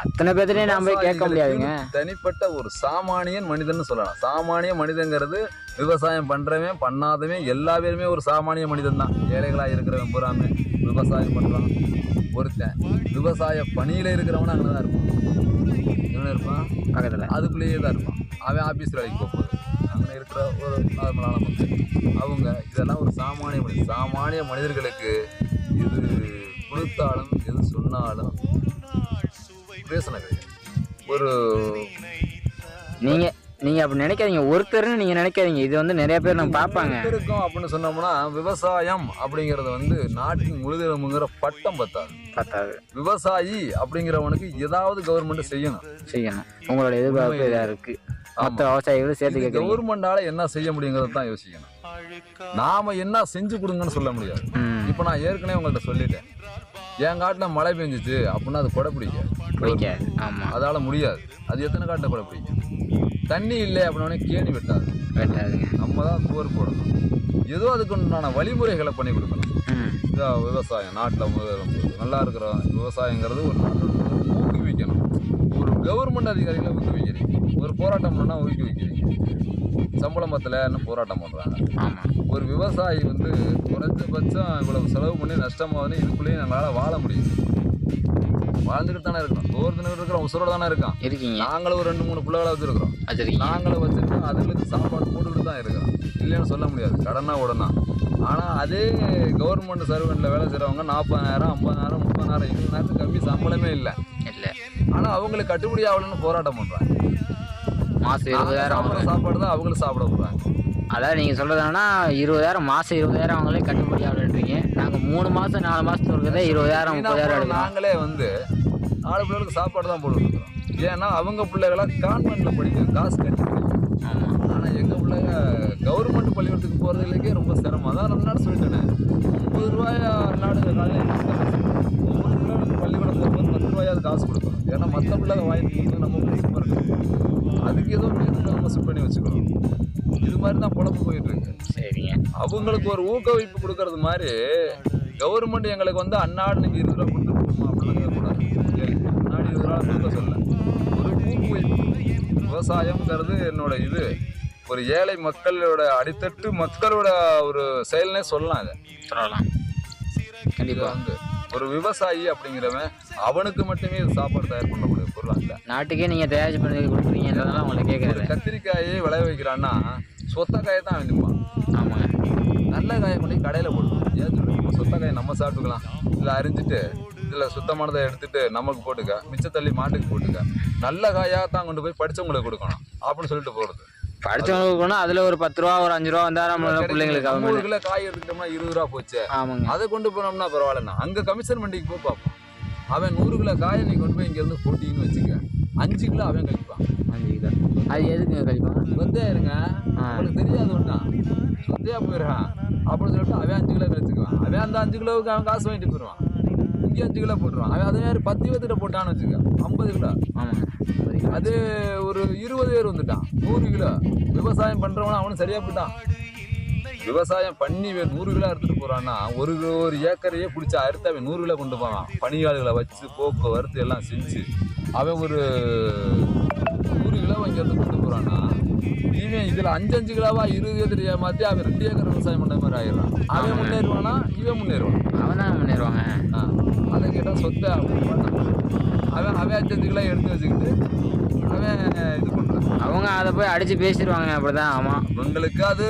அத்தனை பேர்த்தையும் நான் போய் கேட்க முடியாதுங்க. தனிப்பட்ட ஒரு சாமானியன் மனிதன் சொல்லலாம். சாமானிய மனிதங்கிறது விவசாயம் பண்றவன் பண்ணாதவன் எல்லா பேருமே ஒரு சாமானிய மனிதன் தான் ஏழைகளா இருக்கிறவன் பூராமே விவசாயம் பண்றான். ஒருத்தன். விவசாய பணியில இருக்கிறவன் அங்கே தான் இருப்பான். இவன் இருப்பான். பக்கத்தில். அதுக்குள்ளேயே தான் இருப்பான். அவன் ஆபீஸ் வேலைக்கு போகும்போது. அங்கே இருக்கிற ஒரு நார்மலான மக்கள். அவங்க இதெல்லாம் ஒரு சாமானிய மனிதர் சாமானிய மனிதர்களுக்கு இது கொடுத்தாலும் எது சொன்னாலும் பேசணும். கிடையாது ஒரு நீங்கள் நீங்கள் அப்படி நினைக்காதீங்க. ஒருத்தர்னு நீங்கள் நினைக்காதீங்க. இது வந்து நிறைய பேர் நம்ம பார்ப்பாங்க. இருக்கும் அப்படின்னு சொன்னோம்னா விவசாயம் அப்படிங்கறது வந்து நாட்டின் முழுதெலும்புங்கிற பட்டம் பத்தாது. பத்தாது. விவசாயி அப்படிங்கிறவனுக்கு ஏதாவது கவர்மெண்ட் செய்யணும். செய்யணும். உங்களோட எதிர்பார்ப்பு இதாக இருக்குது மற்ற விவசாயிகளும் சேர்த்து கேட்குறீங்க கவர்மெண்டால என்ன செய்ய முடியுங்கிறத தான் யோசிக்கணும். நாம என்ன செஞ்சு கொடுங்கன்னு சொல்ல முடியாது. இப்போ நான் ஏற்கனவே உங்கள்கிட்ட சொல்லிட்டேன். என் காட்டுல மழை பெஞ்சிச்சு அப்படின்னா அது கொடை பிடிக்க பிடிக்காது. ஆமாம் அதால முடியாது. அது எத்தனை காட்டில் கொடை பிடிக்கும்? தண்ணி இல்லை அப்படின்னே கேணி வெட்டாது. வெட்டாதுங்க. நம்ம தான் போர் போடணும். ஏதோ அதுக்கு உண்டான வழிமுறைகளை பண்ணி கொடுக்கணும். ம். இதான் விவசாயம் நாட்டில் நல்லா இருக்கிற விவசாயங்கிறது ஒரு ஊக்குவிக்கணும். ஒரு கவர்மெண்ட் அதிகாரிகளை ஊக்குவிக்கிறீங்க. ஒரு போராட்டம் பண்ணால் ஊக்குவிக்கிறீங்க. சம்பளம் பத்தலைன்னு போராட்டம் பண்ணுறாங்க ஒரு விவசாயி வந்து குறைஞ்சபட்சம் இவ்வளவு செலவு பண்ணி நஷ்டமாகுதுன்னு இதுக்குள்ளேயே நம்மளால் வாழ முடியும் வாழ்ந்துக்கிட்டு தானே இருக்கணும். சோறு தின்னு இருக்கிறோம் உசுரோட தானே இருக்கோம் இருக்கீங்க. நாங்களும் ஒரு ரெண்டு மூணு பிள்ளைகளை வச்சுருக்கிறோம். வச்சிருக்கீங்க நாங்களும் வச்சுருக்கோம் அதுங்களுக்கு சாப்பாடு போட்டுக்கிட்டு தான் இருக்கிறோம். இல்லைன்னு சொல்ல முடியாது. கடனா உடனா. ஆனால் அதே கவர்மெண்ட் சர்வெண்ட்டில் வேலை செய்கிறவங்க நாற்பதாயிரம் ஐம்பதாயிரம் முப்பதாயிரம் இருபதாயிரத்துக்கு கம்மி சம்பளமே இல்லை. இல்லை. ஆனால் அவங்களுக்கு கட்டுப்படி ஆகலன்னு போராட்டம் பண்ணுறாங்க மாதம் இருபதாயிரம் வாங்குறேன் சாப்பாடு தான் அவங்களும் சாப்பிட போகிறாங்க அதாவது நீங்கள் சொல்கிறது என்னன்னா இருபதாயிரம் மாதம் இருபதாயிரம் அவங்களே கட்டுப்படி ஆகலன்றீங்க நாங்கள் மூணு மாதம் நாலு மாதத்துக்கு இருக்கிறதே இருபதாயிரம் முப்பதாயிரம் எடுக்கிறோம் நாங்களே வந்து நாலு பிள்ளைகளுக்கு சாப்பாடு தான் போட்டு கொடுக்குறோம் ஏன்னா அவங்க பிள்ளைகளா கான்வென்ட்ல படிக்கும் காசு கட்டி. ஆனால் எங்கள் பிள்ளைங்க கவர்மெண்ட் பள்ளிக்கூடத்துக்கு போகிறது இல்லைக்கே ரொம்ப சிரமம். அதான் ரொம்ப நாள் சொல்லிட்டேனே. முப்பது ரூபாயா நாடு ஒவ்வொரு பிள்ளைகளுக்கு பள்ளிக்கூடம் போகும்போது பத்து ரூபாயாவது காசு கொடுக்கணும். ஏன்னா மற்ற பிள்ளைங்க வாங்கிட்டு நம்ம இருக்கணும் அதுக்கு ஏதோ மீது நம்ம செட் பண்ணி வச்சுக்கணும் இது மாதிரி தான் பொழப்பு போயிட்டு இருக்கு சரிங்க. அவங்களுக்கு ஒரு ஊக்குவிப்பு கொடுக்கறது மாதிரி கவர்மெண்ட் எங்களுக்கு வந்து அன்னாடு இன்னைக்கு இருபது ரூபா கொடுத்து போகணுமா அப்படின்னு அன்னாடு இருபது ரூபா கொடுக்க சொல்ல. ஒரு ஊக்குவிப்பு. விவசாயம்ங்கிறது என்னோட இது. ஒரு ஏழை மக்களோட அடித்தட்டு மக்களோட ஒரு செயல்னே சொல்லலாம் இதை. சொல்லலாம். கண்டிப்பாக வந்து ஒரு விவசாயி அப்படிங்கிறவன் அவனுக்கு மட்டுமே சாப்பாடு தயார் பண்ணக்கூடிய இல்லை நாட்டுக்கே நீங்கள் தயாரிச்சு பண்ணி கொடுக்குறீங்கன்றதெல்லாம் உங்களை ஒரு கேட்குறது கத்திரிக்காயை விளைய வைக்கிறான்னா சொத்த காயை தான் வேணுமா ஆமாங்க நல்ல காயை கொண்டு கடையில் போடணும் ஏன் சொத்த காயை நம்ம சாப்பிட்டுக்கலாம். இல்லை அரிஞ்சிட்டு இதில் சுத்தமானதை எடுத்துட்டு நமக்கு போட்டுக்க மிச்ச தள்ளி மாட்டுக்கு போட்டுக்க. நல்ல காயாக தான் கொண்டு போய் படிச்சவங்களுக்கு கொடுக்கணும். அப்படின்னு சொல்லிட்டு போகிறது படித்தவங்களுக்கு போனால் அதில் ஒரு பத்து ரூபா ஒரு அஞ்சு ரூபா வந்தால் நம்ம பிள்ளைங்களுக்கு அவங்க கிலோ காய் எடுத்துட்டோம்னா இருபது ரூபா போச்சு. ஆமாங்க. அதை கொண்டு போனோம்னா பரவாயில்லண்ணா. அங்கே கமிஷன் மண்டிக்கு போய் பார்ப்போம். அவன் நூறு கிலோ காயை நீ கொண்டு போய் இங்கேருந்து போட்டின்னு வச்சுக்க. அஞ்சு கிலோ அவன் கழிப்பான். அஞ்சு கிலோ. அது சொத்தே இருங்க. ஆ. அவனுக்கு தெரியாது ஒன்றான் சொத்தையா போயிடுறான். அப்படின்னு சொல்லிட்டு அவன் அஞ்சு கிலோ கழிச்சுக்குவான். அவன் அந்த அஞ்சு கிலோவுக்கு அவன் காசு வாங்கிட்டு போயிடுவான். இங்கே அஞ்சு கிலோ போட்டுருவான். அவன் அதே மாதிரி பத்து இருபத்திட்ட போட்டான்னு வச்சுக்க. ஐம்பது கிலோ. அது ஒரு இருபது பேர் வந்துட்டான். நூறு கிலோ. விவசாயம் பண்றவன அவனும் சரியா போயிட்டான். விவசாயம் பண்ணி நூறு கிலோ எடுத்துட்டு போறான்னா ஒரு ஒரு ஏக்கரையே பிடிச்சி அறுத்து அவன் நூறு கிலோ கொண்டு போவான். பணியாளர்களை வச்சு போக்குவரத்து எல்லாம் செஞ்சு அவன் ஒரு நூறு கிலோ இங்கேருந்து கொண்டு போறான்னா இவன் இதுல அஞ்சு அஞ்சு கிலோவா இருபது ஏக்கர் ஏமாத்தி அவன் ரெண்டு ஏக்கர் விவசாயம் பண்ண மாதிரி ஆயிடுறான். அவன் முன்னேறுவானா இவன் முன்னேறுவான்? அவன் தான் முன்னேறுவாங்க. ஆ, அதை கேட்டால் சொத்தை அவன் அவன் அவன் அஞ்சு அஞ்சு கிலோ எடுத்து வச்சுக்கிட்டு அவன் இது பண்ணுறான் அவங்க அதை போய் அடித்து பேசிடுவாங்க அப்படிதான். ஆமாம் தொழில் அது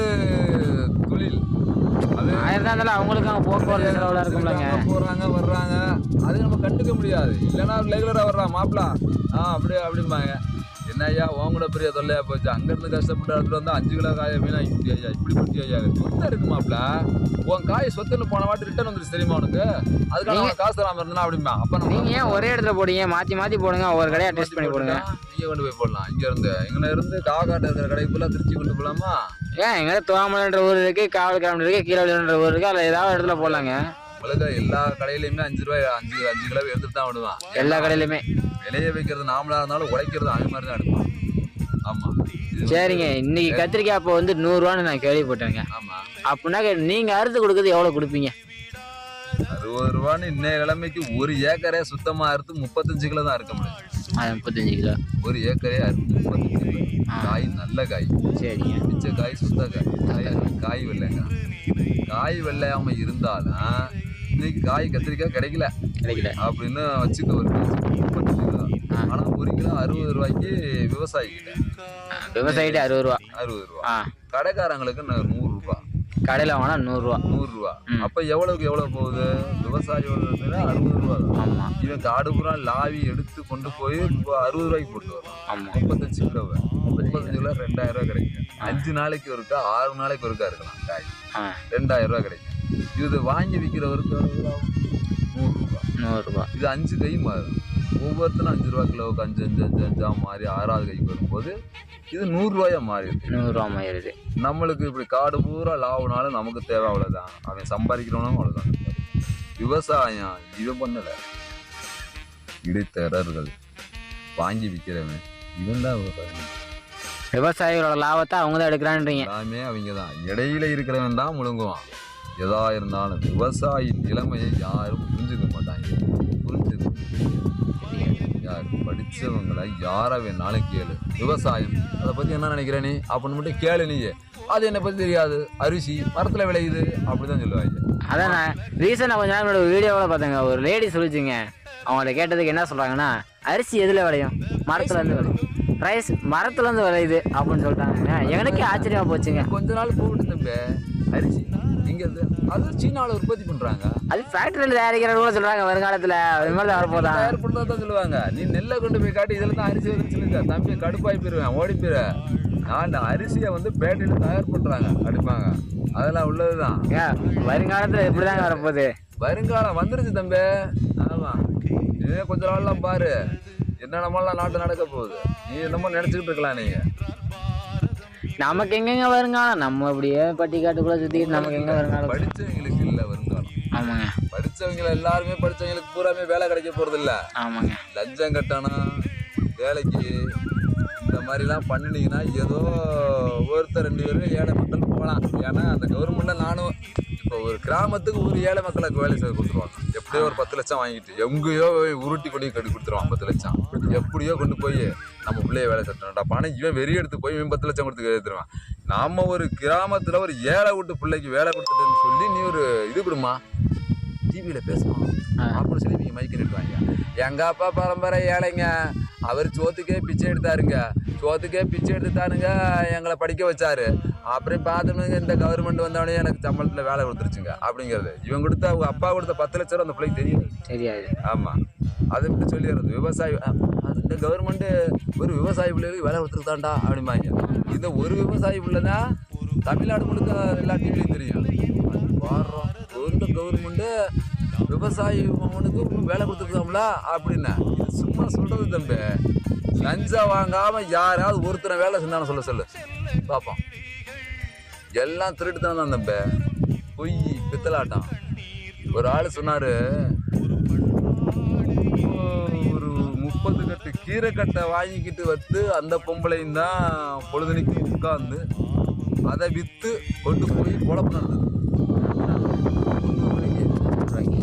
ஆயிரம் இருந்தாலும் அவங்களுக்கு அங்கே போக்குவரத்து செலவுலாம் இருக்கும்லங்க. போறாங்க வர்றாங்க. அது நம்ம கண்டுக்க முடியாது. இல்லைன்னா ரெகுலரா வர்றான் மாப்பிளா. ஆ அப்படியே அப்படிம்பாங்க. என்ன ஐயா உன் கூட பெரிய தொல்லையா போச்சு. அங்கிருந்து கஷ்டப்பட்டு எடுத்துட்டு வந்து அஞ்சு கிலோ காய வீணா இப்படி ஐயா இப்படி பட்டி ஐயா. சொத்தை இருக்கு மாப்பிள. உன் காய் சொத்துன்னு போன வாட்டி ரிட்டர்ன் வந்துருச்சு தெரியுமா உனக்கு? அதுக்காக காசு தராம இருந்தா அப்படிம்பா. அப்ப நீங்கள் ஏன் ஒரே இடத்துல போடுங்க மாற்றி மாற்றி போடுங்க. ஒவ்வொரு கடையாக டெஸ்ட் பண்ணி போடுங்க. இங்க கொண்டு போய் போடலாம். இங்க இருந்து இங்க இருந்து காக்காட்டு இருக்கிற கடைக்கு ஃபுல்லா திருச்சி கொண்டு போலாமா? ஏன் எங்கே தோமலன்ற ஊர் இருக்குது காவல் கிராமம் இருக்குது கீழே ஊர் இருக்குது அதில் ஏதாவது இடத்துல போடலாங்க. உங்களுக்கு எல்லா கடையிலயுமே அஞ்சு ரூபாய் அஞ்சு அஞ்சு கிலோ எடுத்துட்டு தான் விடுவான். எல்லா கடையிலுமே விளைய வைக்கிறது நாமளா இருந்தாலும் உழைக்கிறது அவன் மாதிரி தான் எடுப்பான். ஆமா. இது சரிங்க இன்னைக்கு கத்திரிக்காய் அப்போ வந்து நூறுரூவான்னு நான் கேள்விப்பட்டேங்க. ஆமா. அப்படின்னா நீங்கள் அறுத்து கொடுக்குறது எவ்வளோ கொடுப்பீங்க? அறுபது ரூபான்னு இன்னைய நிலைமைக்கு ஒரு ஏக்கரே சுத்தமா அறுத்து முப்பத்தஞ்சு கிலோ தான் இருக்க முடியும். அது முப்பத்தஞ்சு கிலோ ஒரு ஏக்கரே கிலோ காய் நல்ல காய். சரிங்க மிச்ச காய் சுத்த காய். காய் வெள்ளைங்க. காய் வெள்ளையாம இருந்தாலும் இன்னைக்கு காய் கத்திரிக்காய் கிடைக்கல. கிடைக்கல. அப்படின்னு வச்சுக்க ஒரு ஆனா ஒரு கிலோ அறுபது ரூபாய்க்கு விவசாயி கிட்ட விவசாயிட்டு அறுபது ரூபா. அறுபது ரூபா. கடைக்காரங்களுக்கு நூறு ரூபாய் கடையில் வாங்கினா நூறுரூவா. நூறுரூவா. அப்ப எவ்வளவுக்கு எவ்வளவு போகுது? விவசாயியோட விலை அறுபது ரூபா. ஆமாம் இவன் காடு பூரா லாவி எடுத்து கொண்டு போய் இப்போ அறுபது ரூபாய்க்கு போட்டு வரும் ஆமாம் முப்பத்தஞ்சு கிலோ முப்பத்தஞ்சு கிலோ. ரெண்டாயிரம் ரூபாய் கிடைக்கும். அஞ்சு நாளைக்கு ஒருக்கா ஆறு நாளைக்கு ஒருக்கா இருக்கலாம். காய். ரெண்டாயிரம் ரூபாய் கிடைக்கும். இது வாங்கி விற்கிறவருக்கு எவ்வளவு? ஆகும்? நூறு ரூபாய் நூறுரூவா. இது அஞ்சு கை மாறும். ஒவ்வொருத்தரும் அஞ்சு ரூபா கிலோவுக்கு அஞ்சு அஞ்சு அஞ்சு அஞ்சா மாறி ஆறாவது கைக்கு வரும்போது இது நூறுரூவாயா மாறிடுது. நூறுரூவா மாறிடுது. நம்மளுக்கு இப்படி காடு பூரா லாவுனாலும் நமக்கு தேவை அவ்வளோதான் அவன் சம்பாதிக்கிறவனும் அவ்வளோதான் விவசாயம் இது பண்ணலை. இடைத்தரகர்கள் வாங்கி விற்கிறவன் இவன் தான் விவசாயம் விவசாயிகளோட லாபத்தை அவங்க தான் எடுக்கிறான்றீங்க. எல்லாமே அவங்க தான் இடையில இருக்கிறவன் தான் முழுங்குவான். எதா இருந்தாலும் விவசாயி நிலைமையை யாரும் புரிஞ்சுக்க மாட்டாங்க. புரிஞ்சுக்க யார் படிச்சவங்களை யாரை வேணாலும் கேளு. விவசாயம் அதை பத்தி என்ன நினைக்கிற நீ? அப்படின்னு மட்டும் கேளு நீயே. அது என்னை பத்தி தெரியாது. அரிசி மரத்துல விளையுது அப்படிதான் சொல்லுவாங்க. அதான் நான் ரீசெண்டாக கொஞ்ச நாள் முன்னாடி வீடியோவில் பார்த்தேங்க. ஒரு லேடி சொல்லிச்சுங்க. அவங்கள்ட்ட கேட்டதுக்கு என்ன சொல்கிறாங்கன்னா அரிசி எதில் விளையும்? மரத்துலேருந்து விளையும். ரைஸ் மரத்துலேருந்து விளையுது அப்படின்னு சொல்லிட்டாங்க. எனக்கே ஆச்சரியமாக போச்சுங்க. கொஞ்ச நாள் போட்டு தம்பி அரிசி இங்க இருந்து அது சீனாவில் உற்பத்தி பண்றாங்க. அது ஃபேக்ட்ரியில் தயாரிக்கிறது கூட சொல்கிறாங்க வருங்காலத்தில். அது மாதிரி தான் வரப்போதான் தயார் பண்றதா தான் சொல்லுவாங்க. நீ நெல்லை கொண்டு போய் காட்டி இதுல தான் அரிசி வருதுன்னு சொல்லுங்க. தம்பி கடுப்பாய் போயிருவேன் ஓடி போயிரு. நான் அந்த அரிசியை வந்து பேட்டையில தயார் பண்றாங்க அடிப்பாங்க. அதெல்லாம் உள்ளதுதான். ஏன் வருங்காலத்தில் இப்படி தாங்க வரப்போகுது. வருங்காலம் வந்துருச்சு தம்பி. ஆமா. இதே கொஞ்ச நாள்லாம் பாரு. என்னென்னமெல்லாம் நாட்டு நடக்க போகுது. நீ என்னமோ நினைச்சுக்கிட்டு இருக்கலாம் நீங்க. நமக்கு எங்கெங்க வருங்காலம் நம்ம அப்படியே பட்டிக்காட்டுக்குள்ளே சுற்றிக்கிட்டு நமக்கு எங்கே வருங்காலம் படிச்சவங்களுக்கு இல்ல வருங்காலம் ஆமாங்க. படிச்சவங்க எல்லாருமே படிச்சவங்களுக்கு பூராமே வேலை கிடைக்க போறது இல்ல. ஆமாங்க. லஞ்சம் கட்டணும் வேலைக்கு இந்த மாதிரிலாம் பண்ணினீங்கன்னா ஏதோ ஒருத்தர் ரெண்டு பேரும் ஏழை மக்கள் போகலாம். ஏன்னா அந்த கவர்மெண்ட்டில் நானும் இப்போ ஒரு கிராமத்துக்கு ஒரு ஏழை மக்களுக்கு வேலை செய்து கொடுத்துருவாங்க. எப்படியோ ஒரு பத்து லட்சம் வாங்கிட்டு எங்கேயோ உருட்டி கொண்டு கட்டி கொடுத்துருவான் பத்து லட்சம். எப்படியோ கொண்டு போய் நம்ம பிள்ளைய வேலை செட்டணும்டா பணம் இவன் வெறி எடுத்து போய் இவன் பத்து லட்சம் கொடுத்து எடுத்துருவான் நாம ஒரு கிராமத்தில் ஒரு ஏழை விட்டு பிள்ளைக்கு வேலை கொடுத்துட்டேன்னு சொல்லி நீ ஒரு இது கொடுமா. டிவியில் பேசணும். அப்படின்னு சொல்லி நீங்கள் மைக்கு நிட்டுவாங்க எங்கள் அப்பா பரம்பரை ஏழைங்க. அவர் சோத்துக்கே பிச்சை எடுத்தாருங்க. சோத்துக்கே பிச்சை எடுத்துட்டானுங்க எங்களை படிக்க வச்சாரு. அப்புறம் பார்த்தோம்னுங்க இந்த கவர்மெண்ட் வந்தவொடனே எனக்கு சம்பளத்தில் வேலை கொடுத்துருச்சுங்க. அப்படிங்கிறது. இவன் கொடுத்த அவங்க அப்பா கொடுத்த பத்து லட்ச ரூபா அந்த பிள்ளைக்கு தெரியும் தெரியாது. ஆமாம் அதை இப்படி சொல்லிடுறது. விவசாயி அது இந்த கவர்மெண்ட்டு ஒரு விவசாயி பிள்ளைகளுக்கு வேலை கொடுத்துருக்காண்டா அப்படிம்பாங்க. இந்த ஒரு விவசாயி பிள்ளைனா தமிழ்நாடு முழுக்க எல்லா டிவிலையும் தெரியும். வாடுறோம் இந்த கவர்மெண்ட்டு விவசாயி அவனுக்கு வேலை கொடுத்துருக்காங்களா அப்படின்னா. சும்மா சொல்கிறது தம்பி. லஞ்சம் வாங்காமல் யாராவது ஒருத்தனை வேலை செஞ்சானு சொல்ல சொல்லு. பார்ப்போம் எல்லாம் திருட்டு தான் தம்பி. பொய் பித்தலாட்டம். ஒரு ஆள் சொன்னார் ஒரு முப்பது கட்டு கீரை கட்டை வாங்கிக்கிட்டு வந்து அந்த பொம்பளையும் தான் பொழுதுனைக்கு உட்காந்து அதை விற்று கொண்டு போய் குழப்பம் நடந்தது.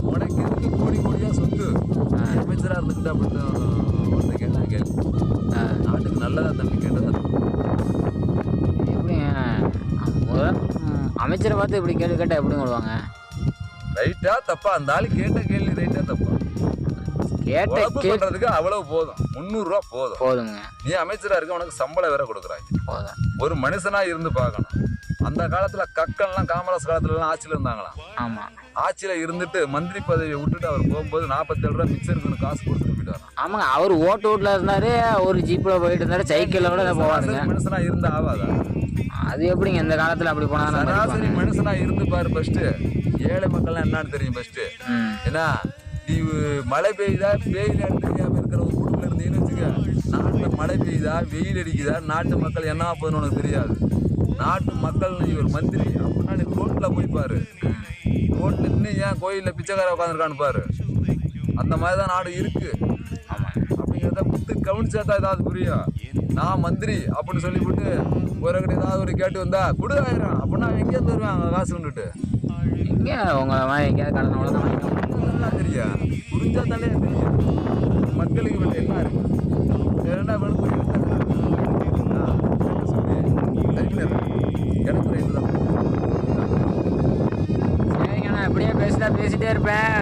உனக்கு எதுக்கு கோடி கோடியாக சொத்து? அமைச்சராக இருந்துக்கிட்டு அப்படின்னு கேள்வி ஆ, நாட்டுக்கு நல்லதா தம்பி கேட்டதா? அமைச்சரை பார்த்து இப்படி கேள்வி கேட்டால் எப்படி விடுவாங்க ரைட்டா தப்பா அந்த ஆளு கேட்ட கேள்வி கேட்ட உழப்பு கே பண்றதுக்கு அவ்வளவு போதும். முந்நூறுரூவா போதும். போதுங்க. நீ அமைச்சரா இருக்க உனக்கு சம்பளம் வேற கொடுக்குறாங்க போதும். ஒரு மனுஷனா இருந்து பார்க்கணும். அந்த காலத்துல கக்கன்லாம் காமராஜ் ஆட்சியில இருந்தாங்களாம். ஆமாம் ஆட்சியில இருந்துட்டு மந்திரி பதவியை விட்டுட்டு அவர் போகும்போது நாற்பத்தேழு ரூபா மிச்சம் இருக்குன்னு காசு கொடுத்துட்டு போயிட்டாராம். ஆமாங்க அவர் ஓட்டு வீட்டில் இருந்தாரு ஒரு ஜீப்பில் போயிட்டு இருந்தாரு சைக்கிளில் கூட போவாருங்க. மனுஷனா இருந்தா ஆவாதா? அது எப்படிங்க இந்த காலத்தில் அப்படி போனால் சராசரி மனுஷனா இருந்து பாரு ஃபர்ஸ்ட் ஏழை மக்கள்லாம் என்னன்னு தெரியும் ஃபர்ஸ்ட் ஏன்னா நீ மழை பெய்யுதா வெயில் தெரியாம இருக்கிற ஒரு குடும்பம் இருந்தீங்கன்னு வச்சுக்க நாட்டில் மழை பெய்யுதா வெயில் அடிக்குதா? நாட்டு மக்கள் என்ன ஆகுதுன்னு உனக்கு தெரியாது. நாட்டு மக்கள் நீ ஒரு மந்திரி அப்படின்னா நீ ரோட்டில் போய் பாரு. ரோட்டில் நின்று ஏன் கோயிலில் பிச்சைக்கார உட்காந்துருக்கான்னு பாரு. அந்த மாதிரி தான் நாடு இருக்குது ஆமாம் அப்படிங்கிறத முத்து கவனிச்சா தான் ஏதாவது புரியும். நான் மந்திரி அப்படின்னு சொல்லிவிட்டு ஒரு கிட்ட ஏதாவது ஒரு கேட்டு வந்தா கொடு ஆயிரம் அப்படின்னா எங்கேருந்து வருவேன் காசு கொண்டுட்டு. எங்கே? உங்களை எங்கேயாவது கடன் அவ்வளோதான் தான் தெரியும் புரிஞ்சா தானே தெரியும். மக்களுக்கு வேண்டிய எல்லாம் இருக்கு? வேணா வேணும் சரிங்கண்ணா அப்படியே பேசினா பேசிட்டே இருப்பேன்.